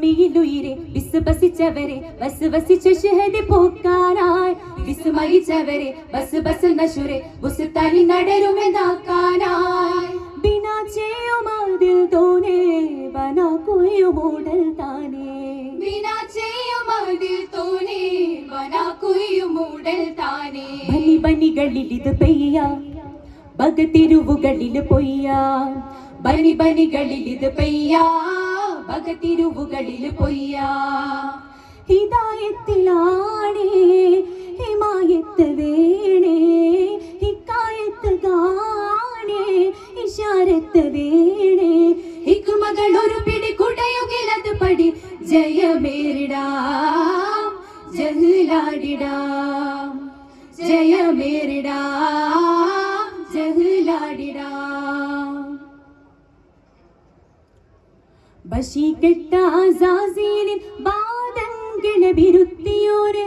പസുമിയിലുയിരെ വിശ്വസിച്ചവരെ വസിച്ച ഷഹദ് പോക്കാനായി. വിസ്മയിച്ചവരെ ബസ് ബസ് നശുരെ ബുസ്താനി നടരുമെന്നാക്കാനായി. ബിനാ ചെയ്യുമാതിൽ തോനെ ബനാ കൊയ്യു മൂടൽ താനേ. ബിനാ ചെയ്യുമതിൽ തോനെ ബനാ കൊയ്യു മൂടൽ താനേ. ബനി ബനികളിൽ ഇത് പെയ്യ ബഗതിരുവുകളിൽ പൊയ്യ. ബനി ബനികളിൽ ഇത് പെയ്യ. ബഗതിരുവുകളിൽ പൊയ്യ. ഹിതായത്തിലാണേ ഹിമായത്ത് വേണേ ഹിക്കായത്ത് കാണേ ഇഷാരത്ത് വേണേ. ഹിക്കുമകൾ ഒരു പിടി കുടയുകിലത് പടി ജയമേറിടാം ജഹ്ലാടിടാം ജയമേറിടാം ജഹ്ലാടിടാം. ബശീകെട്ടാസീലിൻ മിശുദിയ വിരുത്തിയോര്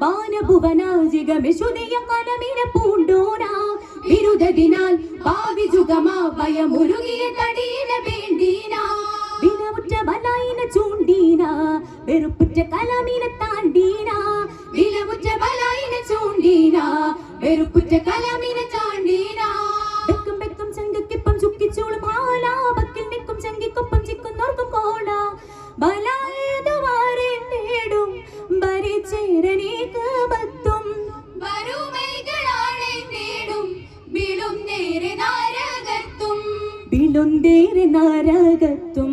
ബാലഭുവനാജികമിശുദിയ കലമിന പൂണ്ടോനാ. വിരുദ്ധതിനാൽ ഭാവി ജുഗമാ ഭയമുരുകിയ തടീന വേണ്ടീന. വിലവുറ്റ ബലായിന ചൂണ്ടീന. വെറുപ്പുറ്റ കലാമീന താണ്ടീന. വിലവുറ്റ ബലായിന ചൂണ്ടീന. വെറുപ്പുറ്റ കലാമീന ചാണ്ടീന. വിളുന്തേറെ നരകത്തും.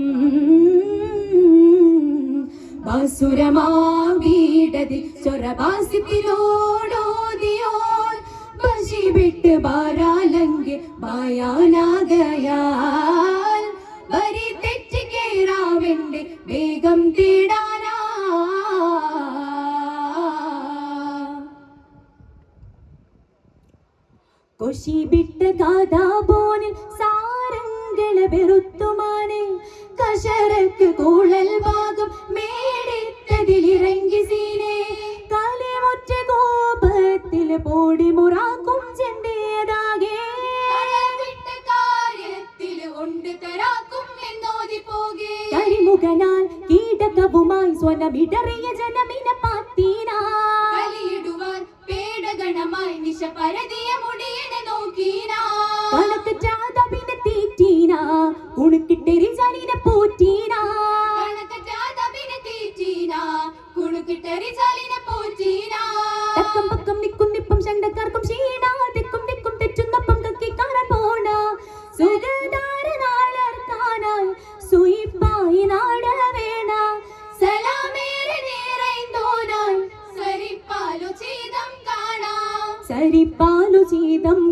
ബാസുരമാടതിൽ ചൊറബാസ്യത്തിലോടോദിയോൾ ബശി വിട്ട് ബാരാലങ്കെ ഭയാനാകയാൽ വരി തെറ്റി കേറാമെന്റെ വേഗം തേടാനാ. കൊശി വിട്ട സാരങ്ങളെ വെറുത്തുമാനെ കശരക്ക് കൂളൽ ഭാഗം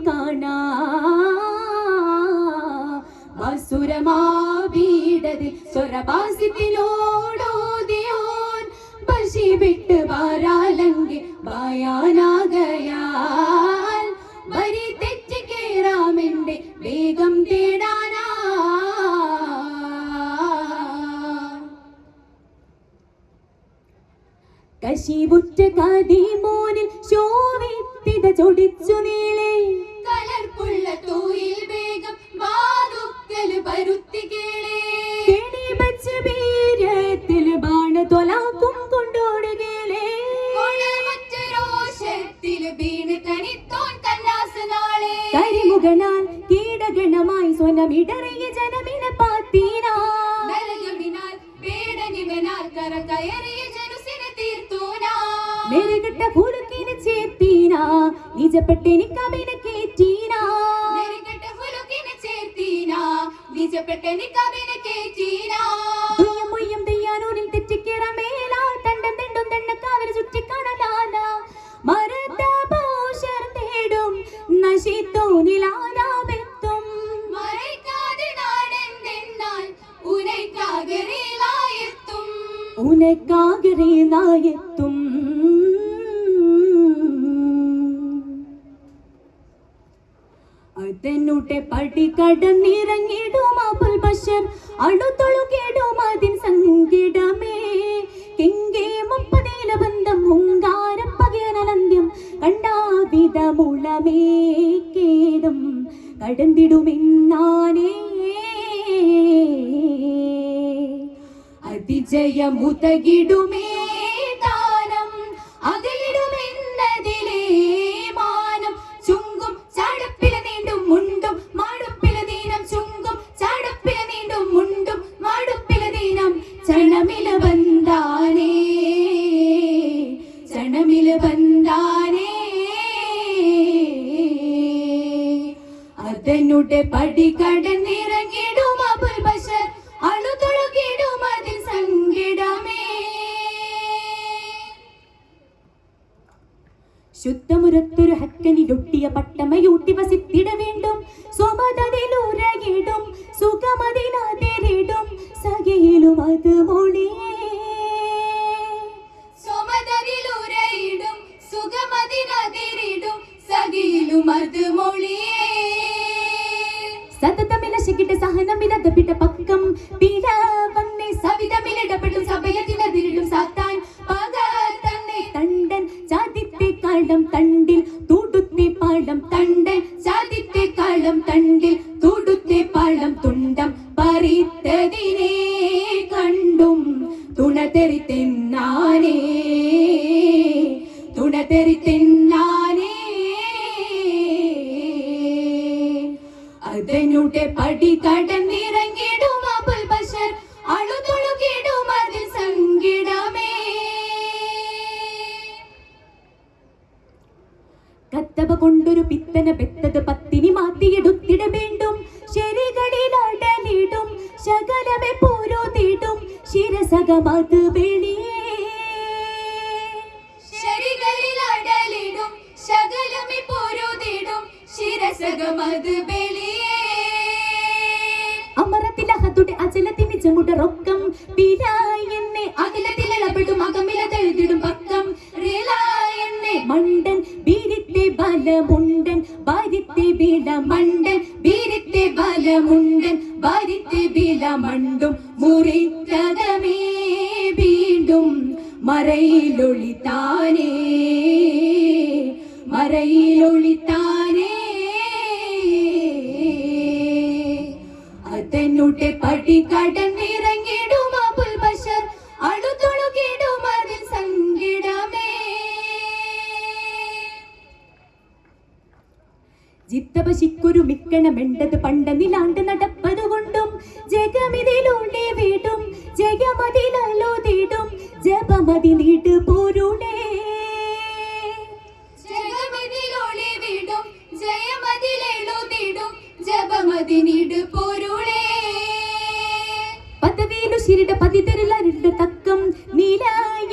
ചീതം കാണാ ബസുരമാടതി ചൊരബാസിത്തിലോടോദിയോൻ ബശി വിട്ട് പാരാലങ്കി ഭയാനാകയാൽ വരി തെറ്റ് കേറാമെന്റെ വേഗം തേടാനാ. കശിവുറ്റ കതിമോനിൽ ശോഭിത്തിത ചൊടിച്ചു നീളേ. തോയിൽ വേഗം വാതുക്കൽ പരുത്തി കേളേ. കെണിവച്ച് വീര്യത്തിൽ ബാണതൊലാക്കും കൊണ്ടോടുകേലേ കൊളമറ്റൊരോഷത്തിൽ വീണ് തനിത്തോൻ കന്നാസ് നാളെ. കരിമുഖനാൽ കീടഗണമായി സ്വനമിടറിയ ജനമിനെ പാത്തീനാ നരകമിനാൽ പേടനിവനാൽ കര കയറിയ ജനുസിനെ തീർത്തോനാ. മെരുകട്ട പുലുക്കിന് ചേത്തീനാ നിജപ്പെട്ടെനിക്കവിനെ చెప్పటని కవిని కేచినా അതിനുടെ പടി കടന്നിറങ്ങിടും അബുൽ ബഷർ. അടുത്തൊഴുകിടും അതിൻ സങ്കിടമേ. കെങ്കേ മുപ്പതീല ബന്ധം ഹുങ്കാരം പകരനന്ത്യം കണ്ടാവിധമുളമേ കേദം കടന്നിടുമെന്നാനേ അതിജയമുതകിടുമേ ദാനം അതിലിടുമെന്നതിലേ അതനുടെ പടി കടന്നിറങ്ങിടും അബുൽ ബഷർ. അളുതൊഴുകിടും അതിൽ സങ്കിടമേ. ശുദ്ധമുരത്തൊരു ഹക്കനിലൊട്ടിയ പട്ടമയൂട്ടി വസിത്തിട വേണ്ടും. സ്വമതതിലുരകിടും സുഖമതിനാതിരിടും സകയിലും അത് മൊഴിയേ. സഹനമിലതപിട്ട പക്കം പീഡ വന്നേ സവിതമിലിടപെടും സഭയത്തിനതിരിടും സാത്താൻ. പക തന്നെ തണ്ടൻ ചാതിത്തെ കാലം തണ്ടിൽ തൂടുത്തെ പാളം തണ്ടൻ. ചാതിത്തെ കാലം തണ്ടിൽ തൂടുത്തെ പാളം തുണ്ടം. പറിത്തതിനെ കണ്ടും തുണതെറി തെന്നാനേ തുണതെറി തെന്നാനേ കത്തവ കൊണ്ടൊരു പിത്തന പെത്തത് പത്തിനി മാത്തിയെടുത്തിട വേണ്ടും. ശരികളിലടലിടും ശകലമെ പോരോതിടും. ശിരസകമത് വെളിയേ ശരികളിൽ അടലിടും പോരോ തീടും ശിരസകമത് ബലിയേ അമരത്തിലഹത്തുടെ അചലത്തിന് ചമുടറൊക്കം എന്നെ ബലമുണ്ടൻ ഭാര്യത്തെ ബിലമണ്ടൻ മണ്ടൻ ബീരിത്തെ ബലമുണ്ടൻ ഭാര്യത്തെ ബിലമണ്ടും മണ്ടും മുറിക്കകമേ വീണ്ടും മറയിലൊളിത്താനേ മറയിലൊളിത്താനേ. അതെന്നുടെ പടി കടന്നിറങ്ങിടും മിക്കണമെണ്ടത് പണ്ട നിലാണ്ട് നടപ്പത് കൊണ്ടും ജഗമിതിലൂടെ വീടും ജഗമതിലോ തീടും ജപമതി നീട്ട് പോരുടേ വീടും വിടും ജയമതിലെഴുതിടും ജപമതിനിട് പൊരുളേ. പദവിയിലു ശിരിട പതിതരിലരിട തക്കം. നീല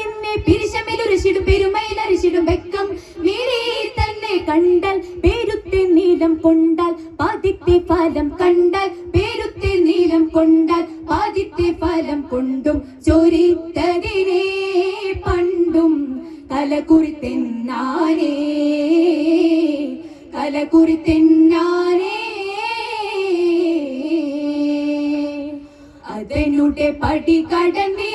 എന്നെ പിരിശമിലുരശിടും പെരുമയിലരിശിടും വെക്കം. തന്നെ കണ്ടാൽ പേരുത്തെ നീലം കൊണ്ടാൽ കൊണ്ടും ചൊരിത്തതിനെ പണ്ടും കലകുറിത്തെന്നാനേ കലകുറിത്തെന്നാനേ. അതിനുടെ പടി കടന്നിറങ്ങിടും